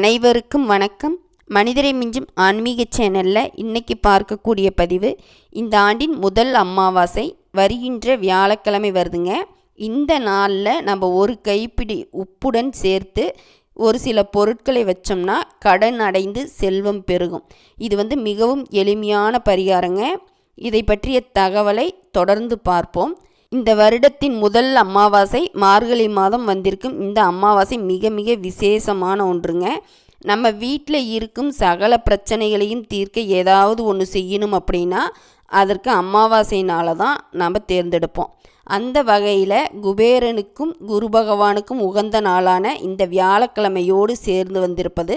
அனைவருக்கும் வணக்கம். மனிதரை மிஞ்சும் ஆன்மீக சேனலில் இன்னைக்கு பார்க்கக்கூடிய பதிவு இந்த ஆண்டின் முதல் அமாவாசை வருகின்ற வியாழக்கிழமை வருதுங்க. இந்த நாளில் நம்ம ஒரு கைப்பிடி உப்புடன் சேர்த்து ஒரு சில பொருட்களை வச்சோம்னா கடன் அடைந்து செல்வம் பெருகும். இது வந்து மிகவும் எளிமையான பரிகாரங்க. இதை பற்றிய தகவலை தொடர்ந்து பார்ப்போம். இந்த வருடத்தின் முதல் அமாவாசை மார்கழி மாதம் வந்திருக்கும். இந்த அமாவாசை மிக மிக விசேஷமான ஒன்றுங்க. நம்ம வீட்டில் இருக்கும் சகல பிரச்சனைகளையும் தீர்க்க ஏதாவது ஒன்று செய்யணும் அப்படின்னா அதற்கு அமாவாசை நாளை தான் நம்ம தேர்ந்தெடுப்போம். அந்த வகையில் குபேரனுக்கும் குரு பகவானுக்கும் உகந்த நாளான இந்த வியாழக்கிழமையோடு சேர்ந்து வந்திருப்பது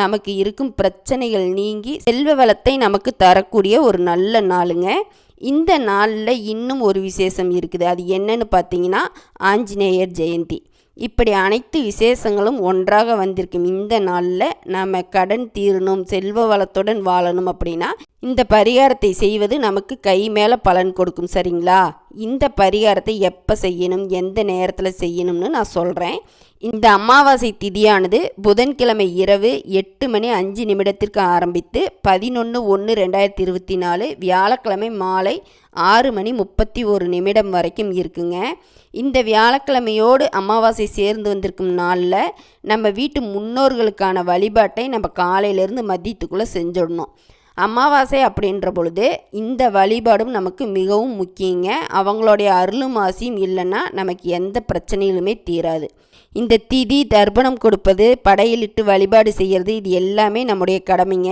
நமக்கு இருக்கும் பிரச்சனைகள் நீங்கி செல்வ வளத்தை நமக்கு தரக்கூடிய ஒரு நல்ல நாளுங்க. இந்த நாளில் இன்னும் ஒரு விசேஷம் இருக்குது. அது என்னன்னு பார்த்தீங்கன்னா ஆஞ்சநேயர் ஜெயந்தி. இப்படி அனைத்து விசேஷங்களும் ஒன்றாக வந்திருக்கும் இந்த நாளில் நம்ம கடன் தீரணும் செல்வ வளத்துடன் வாழணும் அப்படின்னா இந்த பரிகாரத்தை செய்வது நமக்கு கை மேலே பலன் கொடுக்கும் சரிங்களா? இந்த பரிகாரத்தை எப்போ செய்யணும் எந்த நேரத்தில் செய்யணும்னு நான் சொல்கிறேன் இந்த அமாவாசை திதியானது புதன்கிழமை இரவு எட்டு மணி அஞ்சு நிமிடத்திற்கு ஆரம்பித்து பதினொன்று ஒன்று ரெண்டாயிரத்தி இருபத்தி நாலு வியாழக்கிழமை மாலை ஆறு மணி முப்பத்தி ஒரு நிமிடம் வரைக்கும் இருக்குங்க. இந்த வியாழக்கிழமையோடு அமாவாசை சேர்ந்து வந்திருக்கும் நாளில் நம்ம வீட்டு முன்னோர்களுக்கான வழிபாட்டை நம்ம காலையிலேருந்து மதியத்துக்குள்ளே செஞ்சிடணும். அமாவாசை அப்படின்ற பொழுது இந்த வழிபாடும் நமக்கு மிகவும் முக்கியங்க. அவங்களுடைய அருளும் ஆசியும் இல்லைன்னா நமக்கு எந்த பிரச்சனையிலுமே தீராது. இந்த திதி தர்ப்பணம் கொடுப்பது படையிலிட்டு வழிபாடு செய்கிறது இது எல்லாமே நம்முடைய கடமைங்க.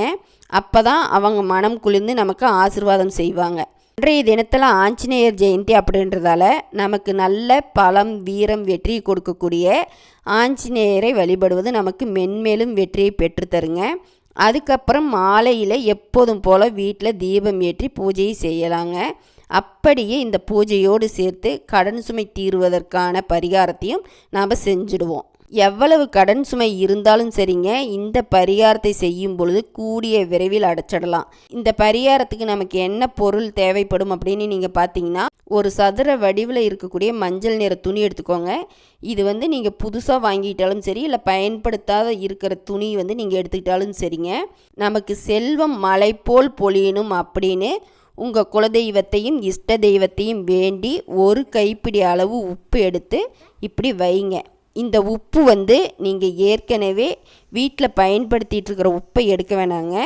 அப்போ தான் அவங்க மனம் குளிர்ந்து நமக்கு ஆசிர்வாதம் செய்வாங்க. இன்றைய தினத்தில் ஆஞ்சநேயர் ஜெயந்தி அப்படின்றதால நமக்கு நல்ல பலம் வீரம் வெற்றி கொடுக்கக்கூடிய ஆஞ்சநேயரை வழிபடுவது நமக்கு மென்மேலும் வெற்றியை பெற்றுத்தருங்க. அதுக்கப்புறம் மாலையில் எப்போதும் போல் வீட்டில் தீபம் ஏற்றி பூஜையை செய்யலாங்க. அப்படியே இந்த பூஜையோடு சேர்த்து கடன் சுமை தீருவதற்கான பரிகாரத்தையும் நாம் செஞ்சுடுவோம். எவ்வளவு கடன் சுமை இருந்தாலும் சரிங்க இந்த பரிகாரத்தை செய்யும் பொழுது கூடிய விரைவில் அடைச்சிடலாம். இந்த பரிகாரத்துக்கு நமக்கு என்ன பொருள் தேவைப்படும் அப்படின்னு நீங்கள் பார்த்தீங்கன்னா ஒரு சதுர வடிவில் இருக்கக்கூடிய மஞ்சள் நிற துணி எடுத்துக்கோங்க. இது வந்து நீங்கள் புதுசாக வாங்கிட்டாலும் சரி இல்லை பயன்படுத்தாத இருக்கிற துணி வந்து நீங்கள் எடுத்துக்கிட்டாலும் சரிங்க. நமக்கு செல்வம் மலை போல் பொழியணும் அப்படின்னு உங்கள் குலதெய்வத்தையும் இஷ்ட தெய்வத்தையும் வேண்டி ஒரு கைப்பிடி அளவு உப்பு எடுத்து இப்படி வைங்க. இந்த உப்பு வந்து நீங்கள் ஏற்கனவே வீட்டில் பயன்படுத்திகிட்டு இருக்கிற உப்பை எடுக்க வேணாங்க.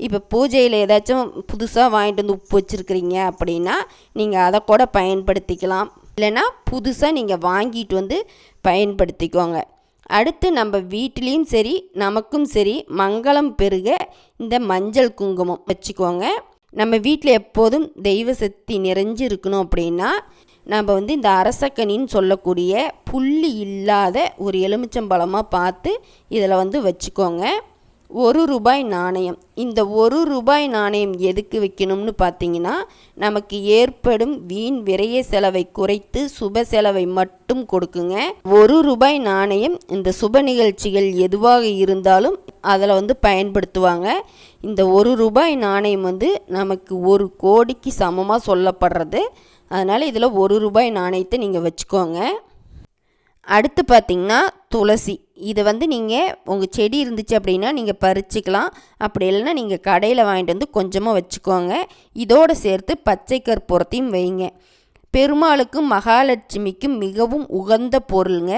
இப்போ பூஜையில் ஏதாச்சும் புதுசாக வாங்கிட்டு வந்து உப்பு வச்சுருக்கிறீங்க அப்படின்னா நீங்கள் அதை கூட பயன்படுத்திக்கலாம். இல்லைன்னா புதுசாக நீங்கள் வாங்கிட்டு வந்து பயன்படுத்திக்கோங்க. அடுத்து நம்ம வீட்லேயும் சரி நமக்கும் சரி மங்களம் பெருக இந்த மஞ்சள் குங்குமம் வச்சுக்கோங்க. நம்ம வீட்டில் எப்போதும் தெய்வ சக்தி நிறைஞ்சு இருக்கணும் அப்படின்னா நம்ம வந்து இந்த அரசக்கனின்னு சொல்லக்கூடிய புள்ளி இல்லாத ஒரு எலுமிச்சம்பழமாக பார்த்து இதில் வந்து வச்சுக்கோங்க. ஒரு ரூபாய் நாணயம். இந்த ஒரு ரூபாய் நாணயம் எதுக்கு வைக்கணும்னு பார்த்தீங்கன்னா நமக்கு ஏற்படும் வீண் விரைய செலவை குறைத்து சுப செலவை மட்டும் கொடுக்குங்க. ஒரு ரூபாய் நாணயம் இந்த சுப நிகழ்ச்சிகள் எதுவாக இருந்தாலும் அதில் வந்து பயன்படுத்துவாங்க. இந்த ஒரு ரூபாய் நாணயம் வந்து நமக்கு ஒரு கோடிக்கு சமமாக சொல்லப்படுறது. அதனால் இதில் ஒரு ரூபாய் நாணயத்தை நீங்கள் வச்சுக்கோங்க. அடுத்து பார்த்திங்கன்னா துளசி. இதை வந்து நீங்கள் உங்கள் செடி இருந்துச்சு அப்படின்னா நீங்கள் பறிச்சிக்கலாம். அப்படி இல்லைன்னா நீங்கள் கடையில் வாங்கிட்டு வந்து கொஞ்சமாக வச்சுக்கோங்க. இதோடு சேர்த்து பச்சை கற்பூரத்தையும் வைங்க. பெருமாளுக்கும் மகாலட்சுமிக்கும் மிகவும் உகந்த பொருளுங்க.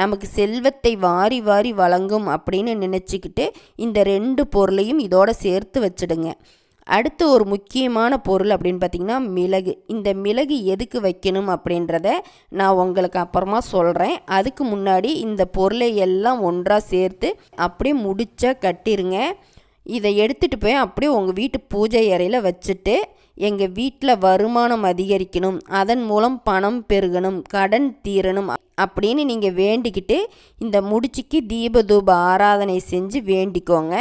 நமக்கு செல்வத்தை வாரி வாரி வழங்கும் அப்படின்னு நினச்சிக்கிட்டு இந்த ரெண்டு பொருளையும் இதோடு சேர்த்து வச்சிடுங்க. அடுத்து ஒரு முக்கியமான பொருள் அப்படின்னு பார்த்திங்கன்னா மிளகு. இந்த மிளகு எதுக்கு வைக்கணும் அப்படின்றத நான் உங்களுக்கு அப்புறமா சொல்கிறேன் அதுக்கு முன்னாடி இந்த பொருளை எல்லாம் ஒன்றாக சேர்த்து அப்படியே முடிச்சா கட்டிருங்க. இதை எடுத்துகிட்டு போய் அப்படியே உங்கள் வீட்டு பூஜை அறையில் வச்சுட்டு எங்கள் வீட்டில் வருமானம் அதிகரிக்கணும். அதன் மூலம் பணம் பெருகணும் கடன் தீரணும் அப்படின்னு நீங்கள் வேண்டிக்கிட்டு இந்த முடிச்சுக்கு தீபதூப ஆராதனை செஞ்சு வேண்டிக்கோங்க.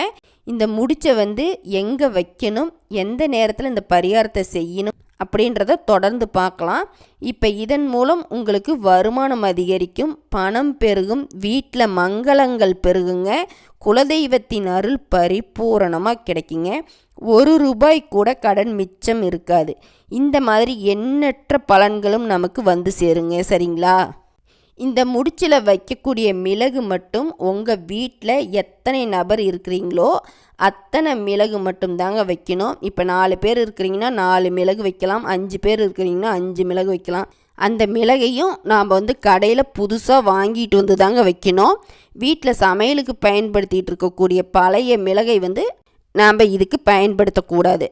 இந்த முடிச்சை வந்து எங்கே வைக்கணும் எந்த நேரத்தில் இந்த பரிகாரத்தை செய்யணும் அப்படின்றத தொடர்ந்து பார்க்கலாம். இப்போ இதன் மூலம் உங்களுக்கு வருமானம் அதிகரிக்கும் பணம் பெருகும் வீட்டில் மங்களங்கள் பெருகுங்க குலதெய்வத்தின் அருள் பரிபூரணமாக கிடைக்குங்க. ஒரு ரூபாய் கூட கடன் மிச்சம் இருக்காது. இந்த மாதிரி எண்ணற்ற பலன்களும் நமக்கு வந்து சேருங்க சரிங்களா? இந்த முடிச்சில் வைக்கக்கூடிய மிளகு மட்டும் உங்கள் வீட்டில் எத்தனை நபர் இருக்கிறீங்களோ அத்தனை மிளகு மட்டும் தாங்க வைக்கணும். இப்போ நாலு பேர் இருக்கிறீங்கன்னா நாலு மிளகு வைக்கலாம். அஞ்சு பேர் இருக்கிறீங்கன்னா அஞ்சு மிளகு வைக்கலாம். அந்த மிளகையும் நாம் வந்து கடையில் புதுசாக வாங்கிட்டு வந்து தாங்க வைக்கணும். வீட்டில் சமையலுக்கு பயன்படுத்திகிட்டு இருக்கக்கூடிய பழைய மிளகை வந்து நாம் இதுக்கு பயன்படுத்தக்கூடாது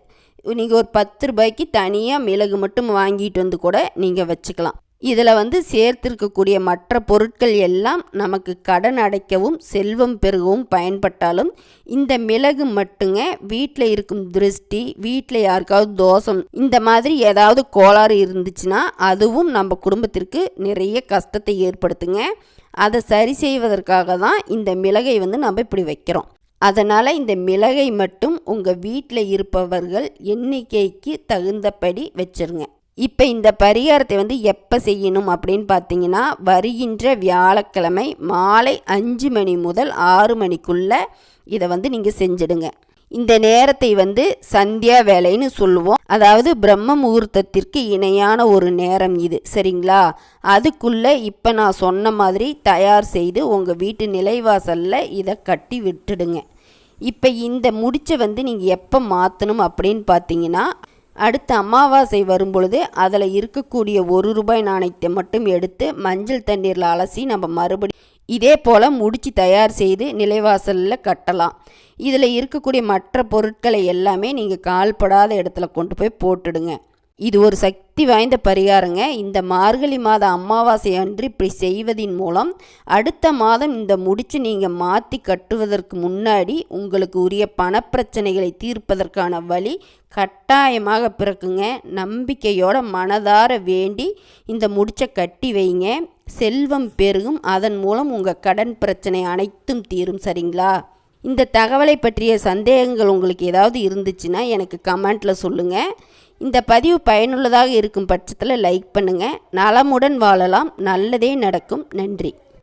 நீங்கள் ஒரு பத்து ரூபாய்க்கு தனியாக மிளகு மட்டும் வாங்கிட்டு வந்து கூட நீங்கள் வச்சுக்கலாம். இதில் வந்து சேர்த்திருக்கக்கூடிய மற்ற பொருட்கள் எல்லாம் நமக்கு கடன் அடைக்கவும் செல்வம் பெருகவும் பயன்பட்டாலும் இந்த மிளகு மட்டுங்க வீட்டில் இருக்கும் திருஷ்டி வீட்டில் யாருக்காவது தோஷம் இந்த மாதிரி ஏதாவது கோளாறு இருந்துச்சுன்னா அதுவும் நம்ம குடும்பத்திற்கு நிறைய கஷ்டத்தை ஏற்படுத்துங்க. அதை சரி செய்வதற்காக தான் இந்த மிளகை வந்து நம்ம இப்படி வைக்கிறோம். அதனால் இந்த மிளகை மட்டும் உங்கள் வீட்டில் இருப்பவர்கள் எண்ணிக்கைக்கு தகுந்தபடி வச்சிருங்க. இப்போ இந்த பரிகாரத்தை வந்து எப்போ செய்யணும் அப்படின்னு பார்த்தீங்கன்னா வருகின்ற வியாழக்கிழமை மாலை அஞ்சு மணி முதல் ஆறு மணிக்குள்ளே இதை வந்து நீங்கள் செஞ்சிடுங்க. இந்த நேரத்தை வந்து சந்தியா வேலைன்னு சொல்லுவோம். அதாவது பிரம்ம முகூர்த்தத்திற்கு இணையான ஒரு நேரம் இது. சரிங்களா? அதுக்குள்ளே இப்போ நான் சொன்ன மாதிரி தயார் செய்து உங்கள் வீட்டு நிலைவாசலில் இதை கட்டி விட்டுடுங்க. இப்போ இந்த முடிச்சை வந்து நீங்கள் எப்போ மாற்றணும் அப்படின்னு பார்த்தீங்கன்னா அடுத்த அமாவாசை வரும்பொழுது அதில் இருக்கக்கூடிய ஒரு ரூபாய் நாணயத்தை மட்டும் எடுத்து மஞ்சள் தண்ணீரில் அலசி நம்ம மறுபடி இதே போல் முடித்து தயார் செய்து நிலைவாசலில் கட்டலாம். இதில் இருக்கக்கூடிய மற்ற பொருட்களை எல்லாமே நீங்கள் கால்படாத இடத்துல கொண்டு போய் போட்டுடுங்க. இது ஒரு சக்தி வாய்ந்த பரிகாரங்க. இந்த மார்கழி மாத அமாவாசை அன்று இப்படி செய்வதின் மூலம் அடுத்த மாதம் இந்த முடிச்சு நீங்கள் மாற்றி கட்டுவதற்கு முன்னாடி உங்களுக்கு உரிய பணப்பிரச்சனைகளை தீர்ப்பதற்கான வழி கட்டாயமாக பிறக்குங்க. நம்பிக்கையோட மனதார வேண்டி இந்த முடிச்சை கட்டி வைங்க. செல்வம் பெருகும். அதன் மூலம் உங்கள் கடன் பிரச்சனை அனைத்தும் தீரும் சரிங்களா? இந்த தகவலை பற்றிய சந்தேகங்கள் உங்களுக்கு ஏதாவது இருந்துச்சுன்னா எனக்கு கமெண்ட்டில் சொல்லுங்கள் இந்த பதிவு பயனுள்ளதாக இருக்கும் பட்சத்தில் லைக் பண்ணுங்கள் நலமுடன் வாழலாம். நல்லதே நடக்கும். நன்றி.